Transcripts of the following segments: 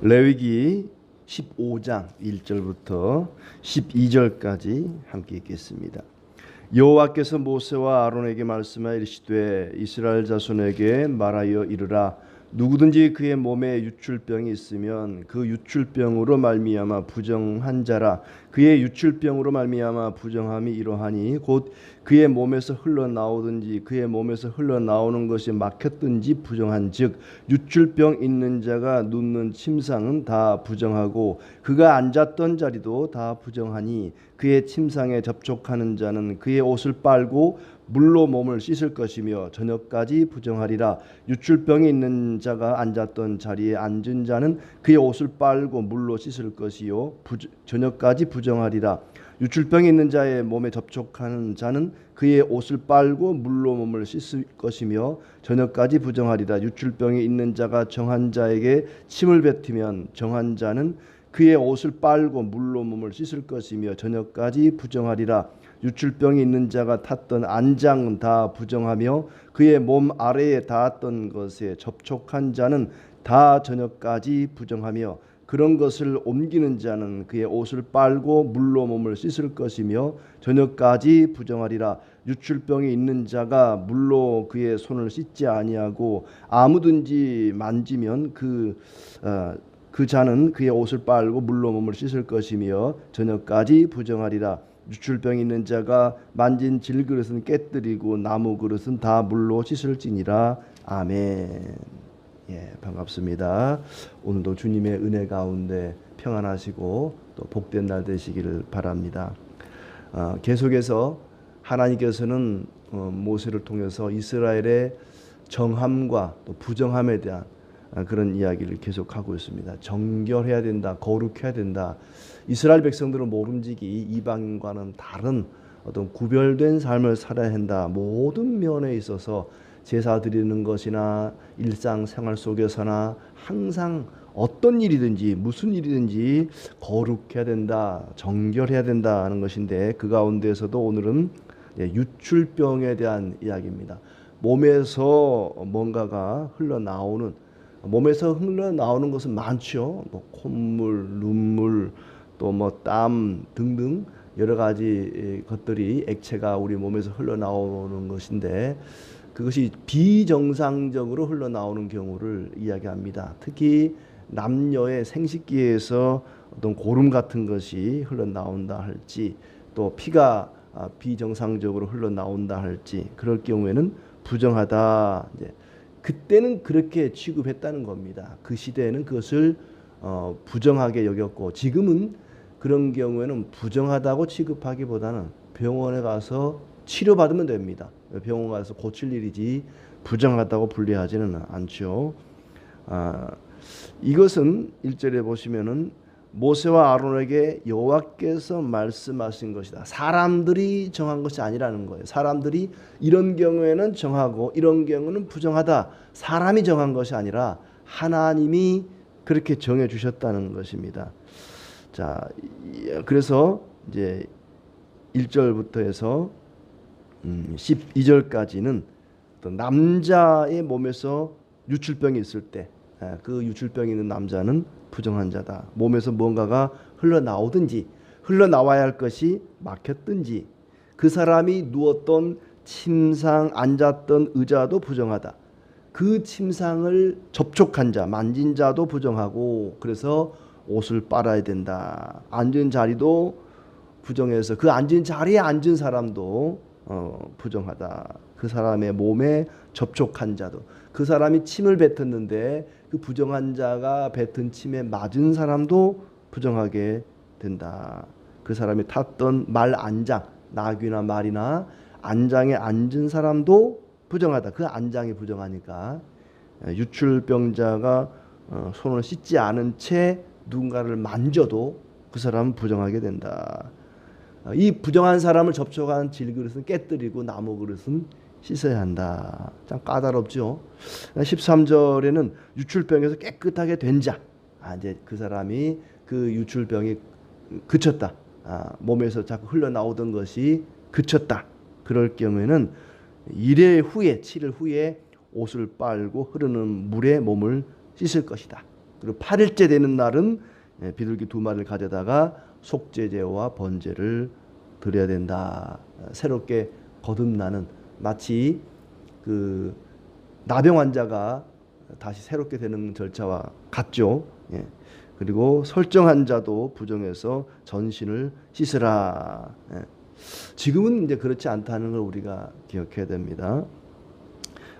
레위기 15장 1절부터 12절까지 함께 읽겠습니다. 여호와께서 모세와 아론에게 말씀하여 이르시되 이스라엘 자손에게 말하여 이르라 누구든지 그의 몸에 유출병이 있으면 그 유출병으로 말미암아 부정한 자라. 그의 유출병으로 말미암아 부정함이 이러하니 곧 그의 몸에서 흘러나오든지 그의 몸에서 흘러나오는 것이 막혔든지 부정한 즉 유출병 있는 자가 눕는 침상은 다 부정하고 그가 앉았던 자리도 다 부정하니 그의 침상에 접촉하는 자는 그의 옷을 빨고 물로 몸을 씻을 것이며 저녁까지 부정하리라. 유출병이 있는 자가 앉았던 자리에 앉은 자는 그의 옷을 빨고 물로 씻을 것이요 부, 저녁까지 부정하리라. 유출병이 있는 자의 몸에 접촉하는 자는 그의 옷을 빨고 물로 몸을 씻을 것이며 저녁까지 부정하리라. 유출병이 있는 자가 정한 자에게 침을 뱉으면 정한 자는 그의 옷을 빨고 물로 몸을 씻을 것이며 저녁까지 부정하리라 유출병이 있는 자가 탔던 안장은 다 부정하며 그의 몸 아래에 닿았던 것에 접촉한 자는 다 저녁까지 부정하며 그런 것을 옮기는 자는 그의 옷을 빨고 물로 몸을 씻을 것이며 저녁까지 부정하리라. 유출병이 있는 자가 물로 그의 손을 씻지 아니하고 아무든지 만지면 그 어, 그 자는 그의 옷을 빨고 물로 몸을 씻을 것이며 저녁까지 부정하리라 유출병 있는 자가 만진 질그릇은 깨뜨리고 나무 그릇은 다 물로 씻을지니라 아멘. 예, 반갑습니다. 오늘도 주님의 은혜 가운데 평안하시고 또 복된 날 되시기를 바랍니다. 어, 계속해서 하나님께서는 어, 모세를 통해서 이스라엘의 정함과 또 부정함에 대한 아, 그런 이야기를 계속하고 있습니다. 정결해야 된다, 거룩해야 된다. 이스라엘 백성들은 모름지기 이방인과는 다른 어떤 구별된 삶을 살아야 한다. 모든 면에 있어서 제사 드리는 것이나 일상 생활 속에서나 항상 어떤 일이든지 무슨 일이든지 거룩해야 된다, 정결해야 된다 하는 것인데 그 가운데서도 오늘은 예, 유출병에 대한 이야기입니다. 몸에서 뭔가가 흘러나오는 몸에서 흘러나오는 것은 많죠. 뭐 콧물, 눈물, 또 뭐 땀 등등 여러 가지 것들이 액체가 우리 몸에서 흘러나오는 것인데 그것이 비정상적으로 흘러나오는 경우를 이야기합니다. 특히 남녀의 생식기에서 어떤 고름 같은 것이 흘러나온다 할지 또 피가 아, 비정상적으로 흘러나온다 할지 그럴 경우에는 부정하다 이제 그때는 그렇게 취급했다는 겁니다. 그 시대에는 그것을 어, 부정하게 여겼고 지금은 그런 경우에는 부정하다고 취급하기보다는 병원에 가서 치료받으면 됩니다. 병원 가서 고칠 일이지 부정하다고 분리하지는 않죠. 아, 이것은 일절에 보시면은 모세와 아론에게 여호와께서 말씀하신 것이다. 사람들이 정한 것이 아니라는 거예요. 사람들이 이런 경우에는 정하고 이런 경우는 부정하다. 사람이 정한 것이 아니라 하나님이 그렇게 정해 주셨다는 것입니다. 자, 그래서 이제 1절부터 해서 12절까지는 또 남자의 몸에서 유출병이 있을 때 그 유출병이 있는 남자는 부정한 자다. 몸에서 뭔가가 흘러나오든지 흘러나와야 할 것이 막혔든지 그 사람이 누웠던 침상 앉았던 의자도 부정하다. 그 침상을 접촉한 자, 만진 자도 부정하고 그래서 옷을 빨아야 된다. 앉은 자리도 부정해서 그 앉은 자리에 앉은 사람도 어, 부정하다. 그 사람의 몸에 접촉한 자도 그 사람이 침을 뱉었는데 그 부정한 자가 뱉은 침에 맞은 사람도 부정하게 된다. 그 사람이 탔던 말 안장, 나귀나 말이나 안장에 앉은 사람도 부정하다. 그 안장이 부정하니까 유출병자가 어, 손을 씻지 않은 채 누군가를 만져도 그 사람은 부정하게 된다. 어, 이 부정한 사람을 접촉한 질그릇은 깨뜨리고 나무 그릇은 씻어야 한다. 참 까다롭죠. 13절에는 유출병에서 깨끗하게 된 자. 아, 이제 그 사람이 그 유출병이 그쳤다. 아, 몸에서 자꾸 흘러나오던 것이 그쳤다. 그럴 경우에는 일회 후에 7일 후에 옷을 빨고 흐르는 물에 몸을 씻을 것이다. 그리고 8일째 되는 날은 예, 비둘기 두 마리를 가져다가 속죄제와 번제를 드려야 된다. 새롭게 거듭나는 마치 그 나병 환자가 다시 새롭게 되는 절차와 같죠. 예. 그리고 설정한 자도 부정해서 전신을 씻으라. 예. 지금은 이제 그렇지 않다는 걸 우리가 기억해야 됩니다.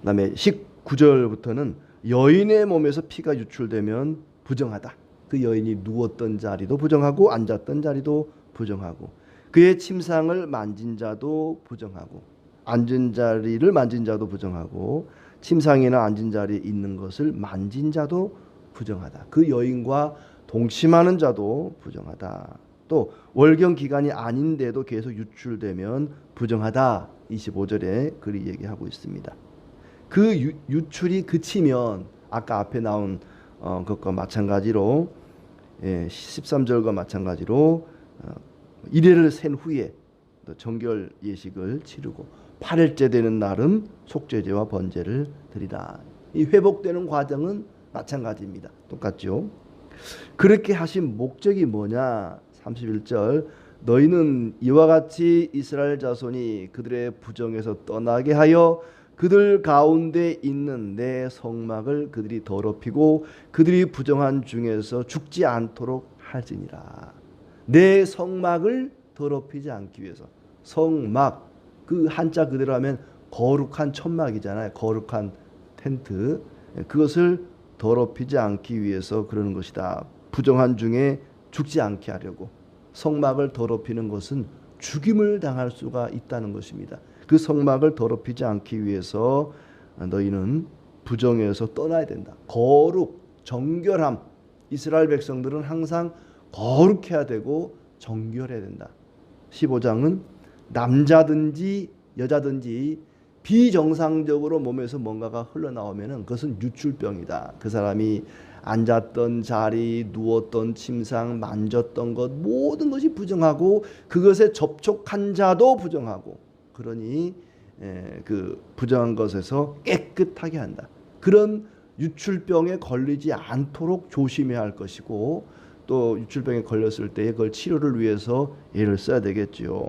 그다음에 19절부터는 여인의 몸에서 피가 유출되면 부정하다. 그 여인이 누웠던 자리도 부정하고 앉았던 자리도 부정하고 그의 침상을 만진 자도 부정하고 앉은 자리를 만진 자도 부정하고 침상이나 앉은 자리에 있는 것을 만진 자도 부정하다. 그 여인과 동침하는 자도 부정하다. 또 월경 기간이 아닌데도 계속 유출되면 부정하다. 25절에 그리 얘기하고 있습니다. 그 유, 유출이 그치면 아까 앞에 나온 어, 것과 마찬가지로 예, 13절과 마찬가지로 어, 이래를 센 후에 또 정결 예식을 치르고 8일째 되는 날은 속죄제와 번제를 드리라. 이 회복되는 과정은 마찬가지입니다. 똑같죠? 그렇게 하신 목적이 뭐냐? 31절 너희는 이와 같이 이스라엘 자손이 그들의 부정에서 떠나게 하여 그들 가운데 있는 내 성막을 그들이 더럽히고 그들이 부정한 중에서 죽지 않도록 할지니라. 내 성막을 더럽히지 않기 위해서 성막 그 한자 그대로 하면 거룩한 천막이잖아요. 거룩한 텐트 그것을 더럽히지 않기 위해서 그러는 것이다. 부정한 중에 죽지 않게 하려고 성막을 더럽히는 것은 죽임을 당할 수가 있다는 것입니다. 그 성막을 더럽히지 않기 위해서 너희는 부정에서 떠나야 된다. 거룩, 정결함. 이스라엘 백성들은 항상 거룩해야 되고 정결해야 된다. 15장은 남자든지 여자든지 비정상적으로 몸에서 뭔가가 흘러나오면은 그것은 유출병이다. 그 사람이 앉았던 자리, 누웠던 침상, 만졌던 것 모든 것이 부정하고 그것에 접촉한 자도 부정하고 그러니 에, 그 부정한 것에서 깨끗하게 한다. 그런 유출병에 걸리지 않도록 조심해야 할 것이고 또 유출병에 걸렸을 때 그걸 치료를 위해서 애를 써야 되겠지요.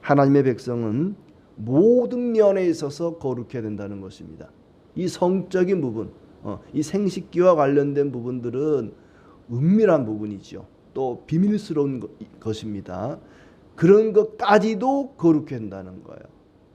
하나님의 백성은 모든 면에 있어서 거룩해야 된다는 것입니다. 이 성적인 부분, 어, 이 생식기와 관련된 부분들은 은밀한 부분이죠. 또 비밀스러운 것- 것입니다. 그런 것까지도 거룩해야 한다는 거예요.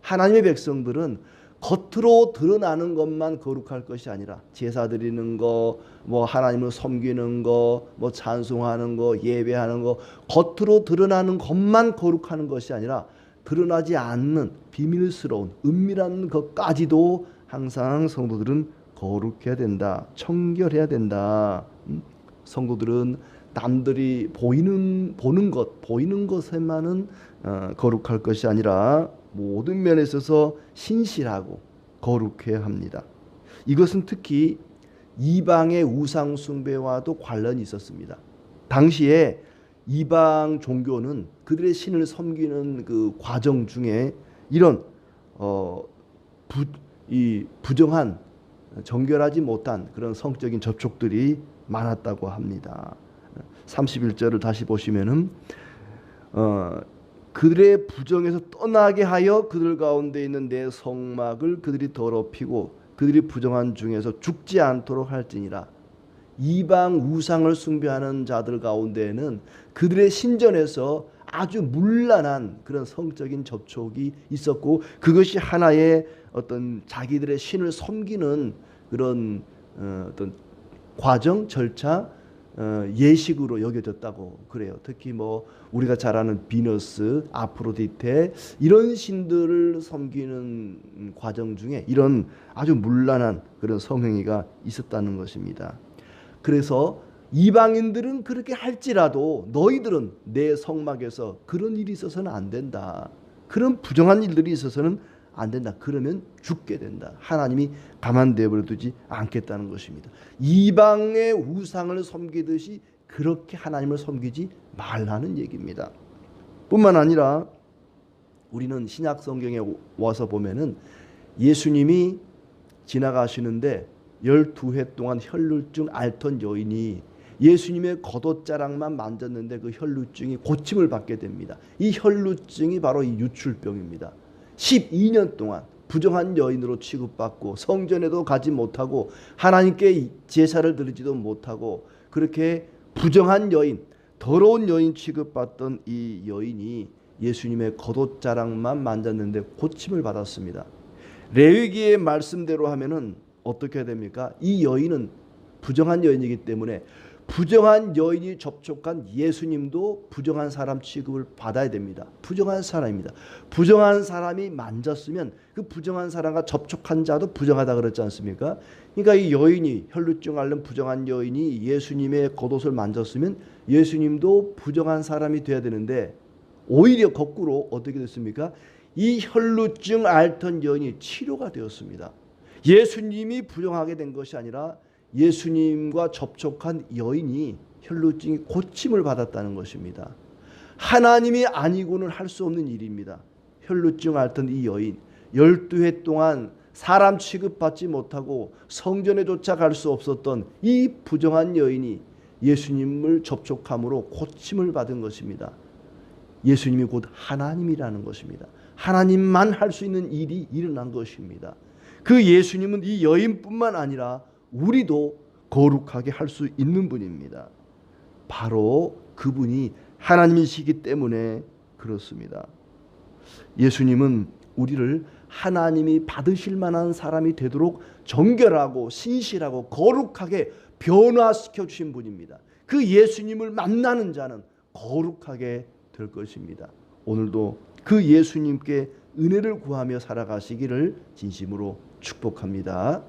하나님의 백성들은 겉으로 드러나는 것만 거룩할 것이 아니라 제사 드리는 거, 뭐 하나님을 섬기는 거, 뭐 찬송하는 거, 예배하는 거, 겉으로 드러나는 것만 거룩하는 것이 아니라 드러나지 않는 비밀스러운 은밀한 것까지도 항상 성도들은 거룩해야 된다. 청결해야 된다. 음? 성도들은 남들이 보이는 보는 것, 보이는 것에만은 어, 거룩할 것이 아니라 모든 면에 있어서 신실하고 거룩해야 합니다. 이것은 특히 이방의 우상 숭배와도 관련이 있었습니다. 당시에 이방 종교는 그들의 신을 섬기는 그 과정 중에 이런 어, 부, 이 부정한 정결하지 못한 그런 성적인 접촉들이 많았다고 합니다. 31절을 다시 보시면은 어, 그들의 부정에서 떠나게 하여 그들 가운데 있는 내 성막을 그들이 더럽히고 그들이 부정한 중에서 죽지 않도록 할지니라. 이방 우상을 숭배하는 자들 가운데에는 그들의 신전에서 아주 문란한 그런 성적인 접촉이 있었고 그것이 하나의 어떤 자기들의 신을 섬기는 그런 어, 어떤 과정 절차 어, 예식으로 여겨졌다고 그래요. 특히 뭐 우리가 잘 아는 비너스, 아프로디테 이런 신들을 섬기는 과정 중에 이런 아주 문란한 그런 성행위가 있었다는 것입니다. 그래서 이방인들은 그렇게 할지라도 너희들은 내 성막에서 그런 일이 있어서는 안 된다. 그런 부정한 일들이 있어서는 안 된다. 그러면 죽게 된다. 하나님이 가만두어 두지 않겠다는 것입니다. 이방의 우상을 섬기듯이 그렇게 하나님을 섬기지 말라는 얘기입니다. 뿐만 아니라 우리는 신약 성경에 와서 보면은 예수님이 지나가시는데 12해 동안 혈루증 앓던 여인이 예수님의 겉옷자락만 만졌는데 그 혈루증이 고침을 받게 됩니다. 이 혈루증이 바로 이 유출병입니다. 12년 동안 부정한 여인으로 취급받고 성전에도 가지 못하고 하나님께 제사를 드리지도 못하고 그렇게 부정한 여인, 더러운 여인 취급받던 이 여인이 예수님의 겉옷자락만 만졌는데 고침을 받았습니다. 레위기의 말씀대로 하면은 어떻게 됩니까? 이 여인은 부정한 여인이기 때문에 부정한 여인이 접촉한 예수님도 부정한 사람 취급을 받아야 됩니다. 부정한 사람입니다. 부정한 사람이 만졌으면 그 부정한 사람과 접촉한 자도 부정하다 그랬지 않습니까? 그러니까 이 여인이 혈루증 앓는 부정한 여인이 예수님의 겉옷을 만졌으면 예수님도 부정한 사람이 돼야 되는데 오히려 거꾸로 어떻게 됐습니까? 이 혈루증 앓던 여인이 치료가 되었습니다. 예수님이 부정하게 된 것이 아니라 예수님과 접촉한 여인이 혈루증이 고침을 받았다는 것입니다. 하나님이 아니고는 할 수 없는 일입니다. 혈루증 앓던 이 여인 12해 동안 사람 취급받지 못하고 성전에조차 갈수 없었던 이 부정한 여인이 예수님을 접촉함으로 고침을 받은 것입니다. 예수님이 곧 하나님이라는 것입니다. 하나님만 할 수 있는 일이 일어난 것입니다. 그 예수님은 이 여인뿐만 아니라 우리도 거룩하게 할 수 있는 분입니다. 바로 그분이 하나님이시기 때문에 그렇습니다. 예수님은 우리를 하나님이 받으실 만한 사람이 되도록 정결하고 신실하고 거룩하게 변화시켜 주신 분입니다. 그 예수님을 만나는 자는 거룩하게 될 것입니다. 오늘도 그 예수님께 은혜를 구하며 살아가시기를 진심으로 축복합니다.